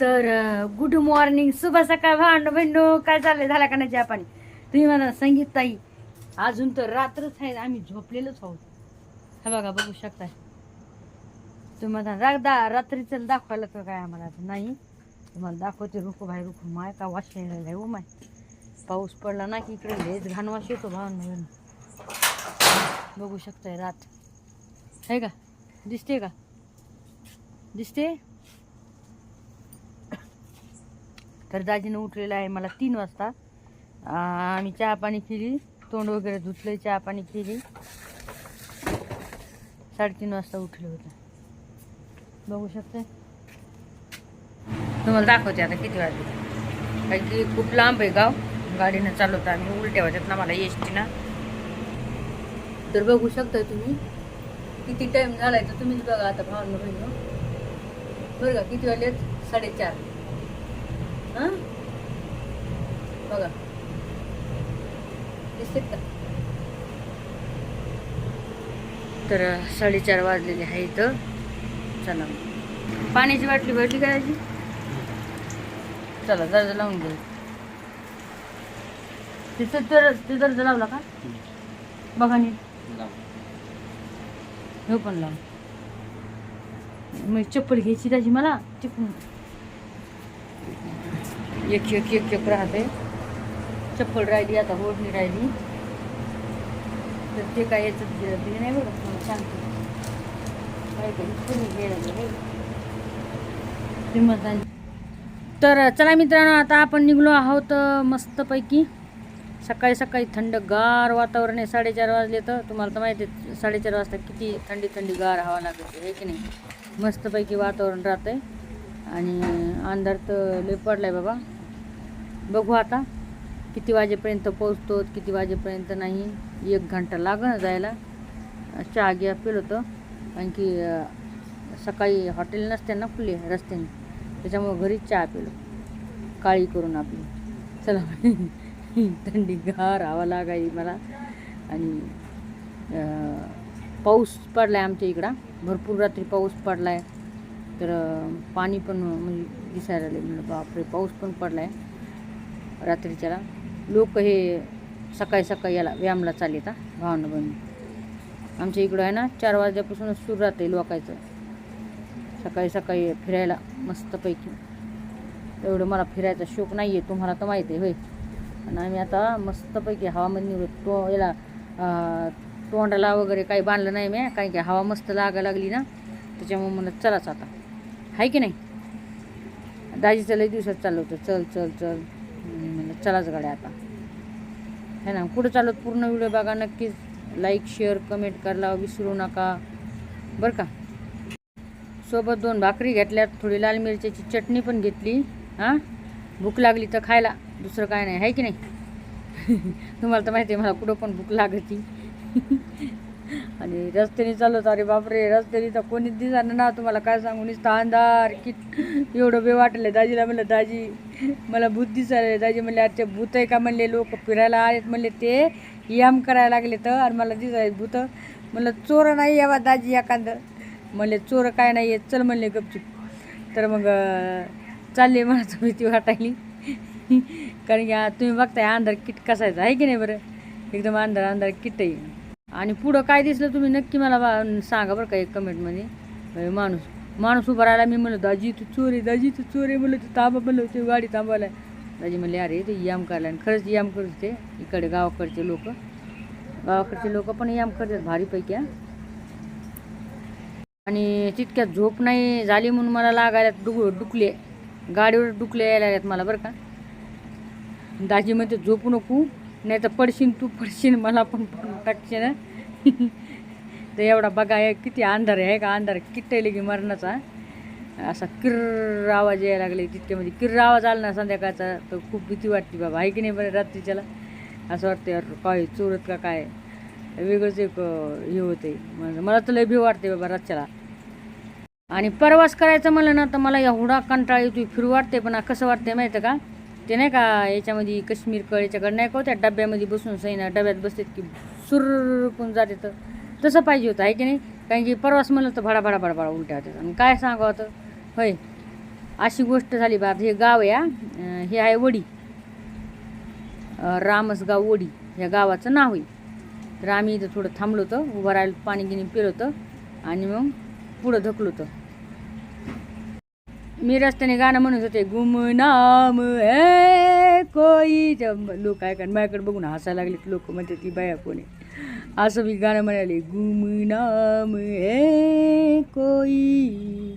तर good morning शुभ सकाळ भांड बहिणो काय चाललंय? झाला का नाही चहा पाणी तुम्ही म्हणा संगीत ताई. अजून तर रात्रच आहे आम्ही झोपलेलोच आहोत. हा बघा बघू शकताय. तुम्ही म्हणा रागदा रात्रीचं दाखवायला तर काय आम्हाला नाही. तुम्हाला दाखवते रुको भाई रुको माय का वाश आहे ओ माय. पाऊस पडला ना की इकडे हेच घाण वाश येतो भावना बघू शकताय रात. आहे का? दिसते का? दिसते? तर दाजीनं उठलेलं आहे मला तीन वाजता. आम्ही चहा पाणी केली. तोंड वगैरे धुतलं चहा पाणी केली. साडेतीन वाजता उठले होते. बघू शकते. तुम्हाला दाखवते आता किती वाजले. कारण की खूप लांब आहे गाव. गाडीनं चालवता आम्ही. उलट्या वाजत ना मला एस टीना तर बघू शकता तुम्ही. किती टाईम झालाय तर तुम्हीच बघा आता भावना बहिण बरं का किती वाजलेत? साडेचार. हां? बघा. दिसत तर साडेचार वाजलेले आहे इथं. चला. पाण्याची बाटली भरली करायची चला दर्जा लावून घेऊ. तिथं तर ते दर्जा लावला का? बघा नीट. हो पण लाव. मग चप्पल घ्यायची त्याची मला? चिपून एक एक एक एक राहते. चप्पल राहिली आता ओढणी राहिली. तर ते काय याचं दिलं नाही बघा मला सांगते. काय तरी तर चला मित्रांनो आता आपण निघलो आहोत मस्तपैकी. सकाळी सकाळी थंडगार वातावरण आहे साडेचार वाजले तर. तुम्हाला तर माहिती आहे साडेचार वाजता किती थंडी थंडी गार हवा लागते हे की नाही? मस्तपैकी वातावरण राहतं आहे आणि अंधार तर लय पडला आहे बाबा. बघू आता. किती वाजेपर्यंत पोचतो किती वाजेपर्यंत नाही एक घंटा लागन जायला. चहा घ्या पिलो होतं कारण की सकाळी हॉटेल नसते ना खुले रस्त्याने. त्याच्यामुळं घरीच चहा पिलो. काळी करून आपली. चला थंडी गार हवा लागायची मला. आणि पाऊस पडला आहे आमच्या इकडं. भरपूर रात्री पाऊस पडला आहे तर पाणी पण म्हणजे दिसायला लागले म्हणलं बापरे पाऊस पण पडला आहे रात्रीच्याला. लोक हे सकाळी सकाळी याला व्यायामला चालत हा भावना बहिणी. आमच्या इकडं आहे ना चार वाजल्यापासूनच सुरू राहते लोकायचं. सकाळी सकाळी फिरायला मस्तपैकी. एवढं मला फिरायचा शौक नाही आहे तुम्हाला तर माहिती आहे होय. आणि आम्ही आता मस्तपैकी हवामध्ये निघलो तो याला तोंडाला वगैरे काही बांधलं नाही मी कारण की हवा मस्त लागा लागली ना त्याच्यामुळे मला चलाच आता. आहे की नाही? दाजीचं लई दिवसात चाललं होतं. चल चल चल. चलाच गाड्या आता. है ना? कुठं चालत पूर्ण व्हिडिओ बघा नक्कीच लाईक शेअर कमेंट करायला विसरू नका. बरं का? सोबत दोन भाकरी घेतल्यात थोडी लाल मिरच्याची चटणी पण घेतली. हां? भूक लागली तर खायला. दुसरं काय नाही. आहे की नाही? तुम्हाला तर माहिती आहे मला कुठं पण भूक लागती. आणि रस्त्याने चालत अरे बापरे रस्त्याने तर कोणीच दिसणार ना. तुम्हाला काय सांगू नुसतं अंधार. की एवढं बे वाटलं. दाजीला म्हणलं दाजी मला भूत दिसायला दाजी म्हणले अरे ते भूत आहे का? म्हणले लोक फिरायला आलेत म्हणले ते याम करायला लागले तर आणि मला दिसाय भूत. म्हणलं चोर नाही यावा दाजी एखादं. म्हणले चोर काय नाही येत. चल म्हणले गपचूप. तर मग चालले मला तर भीती वाटायली. कारण की तुम्ही बघताय अंधार किट कसायचा आहे की नाही बरं? एकदम अंधार अंधार किट आहे. आणि पुढं काय दिसलं तुम्ही नक्की मला बा- सांगा बरं का एक कमेंटमध्ये माणूस माणूस उभा राहिला मी म्हणलं दाजी तू चोर आहे दाजी तू चोर आहे म्हणलं तू थांबा म्हणलं ते गाडी थांबायला दाजी म्हणले अरे ते याम करायला. आणि खरंच याम करते इकडे गावाकडचे लोक. गावाकडचे लोक पण याम करतात भारीपैकी आणि तितक्यात झोप नाही झाली म्हणून मला लागायला डुक डुकले. गाडीवर डुकले यायला लागल्यात मला बरं का. दाजी म्हणते झोपू नको. नाही तर पडशीन तू पडशीन मला पण पडून टाकशील तर एवढा बघा हे किती अंधार आहे का अंधार किट्टायले की मरणाचा असा किर्र आवाज यायला लागले तितके म्हणजे किर्र आवाज आला ना संध्याकाळचा तर खूप भीती वाटते बाबा आहे की नाही बरं रात्रीच्याला? असं वाटतं यार काय चोरत का काय? वेगळंच एक हे होते मला तर लय भी वाटते बाबा रातच्याला. आणि प्रवास करायचं म्हणलं ना तर मला एवढा कंटाळा येतो फिरू वाटते पण कसं वाटते माहिती का? ते नाही का याच्यामध्ये काश्मीर कळ याच्याकडे नाही का त्या डब्यामध्ये बसून सैना डब्यात बसतात की सुरकून जाते तर. तसं पाहिजे होतं आहे की नाही? कारण की प्रवास म्हणलं तर भडा भडा भडा उलट्या होत्या. आणि काय सांगावं आता? होय. अशी गोष्ट झाली बा. हे गाव आहे हे. आहे वडी. रामसगाव वडी. ह्या गावाचं नाव आहे. तर आम्ही इथं थोडं थांबलो होतं. उभं राहिलं पाणी गिनी पिलं होतं. आणि मग पुढं ढकलो होतं. मी रस्त्याने गाणं म्हणत होते गुमनाम हे कोई. लोक ऐका माझ्याकडे बघून हसायला लागले लोक म्हणते ती बाया कोणी असं मी गाणं म्हणाले गुमनाम हे कोई.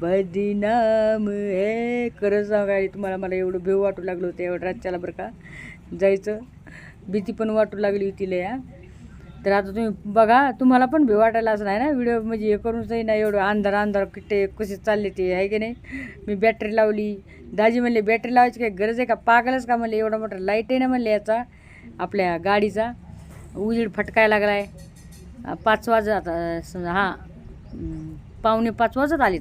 बदनाम हे खरं सांगायला तुम्हाला मला एवढं भेव वाटू लागलं होतं एवढं रातच्याला बरं का जायचं. भीती पण वाटू लागली होती लया तर आता तुम्ही बघा तुम्हाला पण भी वाटायला असं नाही ना? व्हिडिओ म्हणजे हे करूनचही नाही एवढं अंधार अंधार किट्टे कसे चालले ते आहे की नाही? मी बॅटरी लावली. दाजी म्हणले बॅटरी लावायची काही गरज आहे का? पागलच का? म्हणले एवढा मोठा लाइट आहे ना म्हणले याचा आपल्या गाडीचा. उजीड फटकायला लागला आहे पाच वाजत आता समजा हां पाहुणे पावणे पाच वाजत आलेत.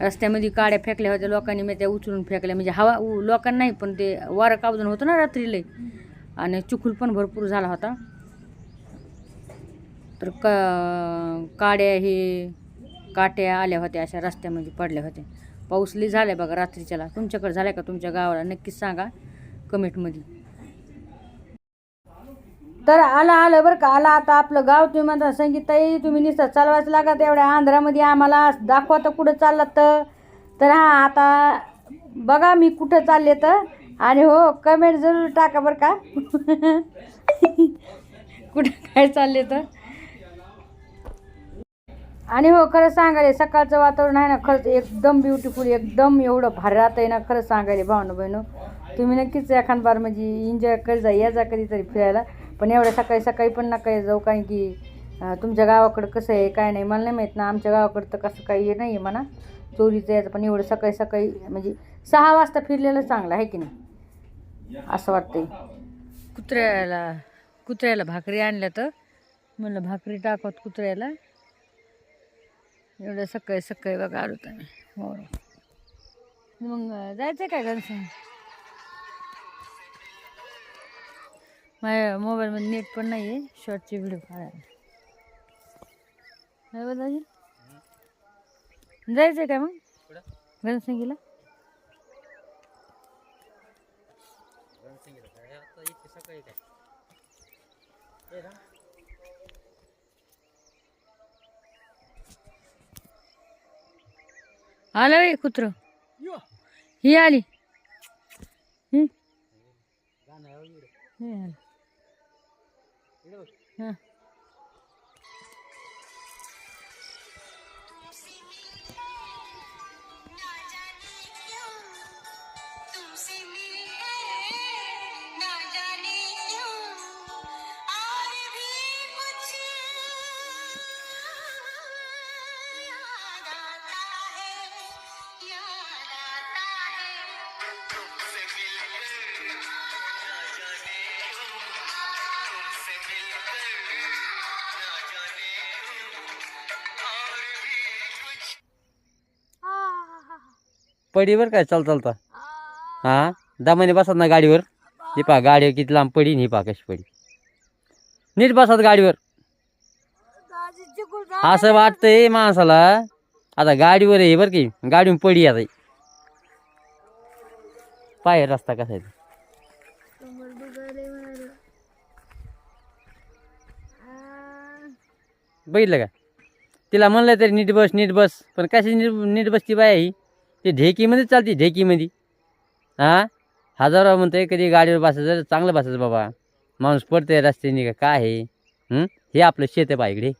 रस्त्यामध्ये काड्या फेकल्या होत्या लोकांनी मी त्या उचलून फेकल्या. म्हणजे हवा उ- लोकांना नाही पण ते वारं कावजून होतं ना रात्रीला. आणि चुकूल पण भरपूर झाला होता. तर क काड्या हे काट्या आल्या होत्या अशा रस्त्यामध्ये पडल्या होत्या. पाऊसली झाल्या बघा रात्रीच्याला. तुमच्याकडे झाल्या का तुमच्या गावाला? नक्कीच सांगा कमेंटमध्ये. तर आलं आलं बरं का. आला आता आपलं गाव तुम्ही म्हणता संगीताई तुम्ही नुसतं चालवायचं लागत एवढ्या आंध्रामध्ये आम्हाला. दाखवा तर कुठं चाललं तर. तर हां आता बघा मी कुठं चालले तर. आणि हो कमेंट जरूर टाका बरं का. कुठं काय चालले तर. आणि हो खरं सांगायला सकाळचं वातावरण आहे ना खरंच एकदम ब्युटिफुल एकदम एवढं भारी राहतं आहे ना खरंच सांगायला भावनं बहिणं. तुम्ही नक्कीच एखाद बार म्हणजे एन्जॉय कर जा या जा कधीतरी फिरायला. पण एवढ्या सकाळी सकाळी पण नका जाऊ कारण की तुमच्या गावाकडं कसं आहे काय नाही मला नाही माहीत ना आमच्या गावाकडं तर कसं काही हे नाही आहे म्हणा. चोरीचं यायचं पण एवढं सकाळी सकाळी म्हणजे सहा वाजता फिरलेलं चांगलं आहे की नाही? असं वाटतंय. कुत्र्याला कुत्र्याला भाकरी आणल्या तर? म्हणलं भाकरी टाकवत कुत्र्याला. एवढं सकाळी सकाळी बघा आलो तुम्ही हो. मग जायचं काय घनसंग माझ्या मोबाईलमध्ये नेट पण नाही आहे शॉर्टचे व्हिडिओ काढायला. काय बघा जायचं काय? मग घनसंगीला आलं रे कुत्र. ही आली. ही? हे पडी बर काय चाल चालता हा? दमाने बसत ना गाडीवर? हे पहा गाडी किती लांब पडी ही पहा कशी पडी. नीट बसत गाडीवर. असं वाटतंय माणसाला. आता गाडीवर आहे बरं की गाडीवर पडी आता. पाय रस्ता कसा आहे. बघितलं का? तिला म्हणलं तरी नीट बस नीट बस. पण कशी नीट नीट बसती बाय ही ते ढेकीमध्ये चालते ढेकीमध्ये. हां? हजारो म्हणतोय कधी गाडीवर बसायचं चांगलं बसायचं बाबा. माणूस पडतंय रस्त्याने का काय आहे? हं? आपलं शेत आहे बा इकडे.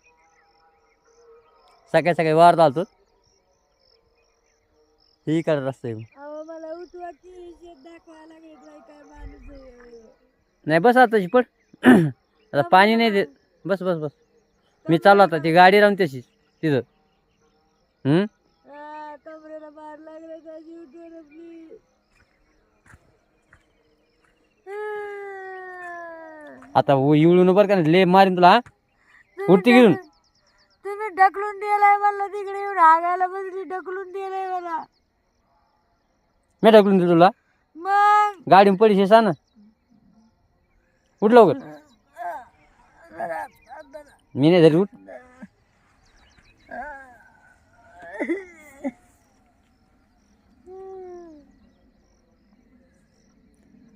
सकाळी सकाळी वार चालतो हे इकडे रस्ता नाही बस आता पड. आता पाणी नाही देत. बस बस बस. मी चालू आता ती गाडी राहून तशीच तिथं. आता इवळून बरं का ले मारीन तुला? उठती घेऊन. तुम्ही ढकलून दिलाय मला तिकडे येऊन हागायला बसली ढकलून दिलाय मला. मी ढकलून देतो तुला. मग? गाडी पडीशी सा ना. उठ लवकर. मी नाही धरी उठ.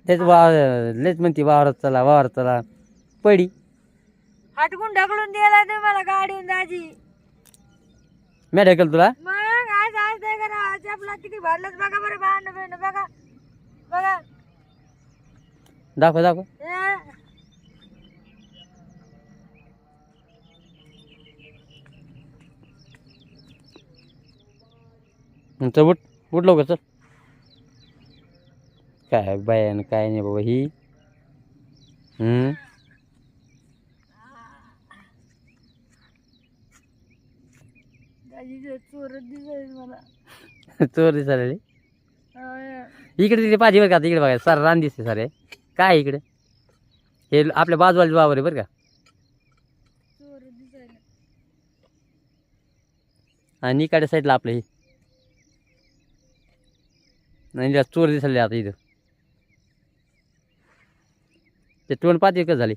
हेच वावर लेच म्हणते वावरात चला वावरात चला. पडी. हटकून ढकलून दिला तुम्हाला गाडीहून दाजी. मी ढकल तुला मग आज आज नाही? करा चपला किती भरलंच बघा बरं भांडण बिंड बघा. बघा. दाखव दाखव. हे. चल उठ उठ लवकर चल. काय बायानं काय नाही बाबा ही? हम्म? दिसायला मला. चोर दिसायला. इकडे तिथे पाहिजे बरं का तिकडे बघा सर रान दिसते सारे. काय इकडे? हे आपल्या बाजूवाली वावर आहे बरं का? आणि इकडे साईडला आपलं हे. नाही चोर दिसायला आता इथं. ते तोंड पाच का झाले.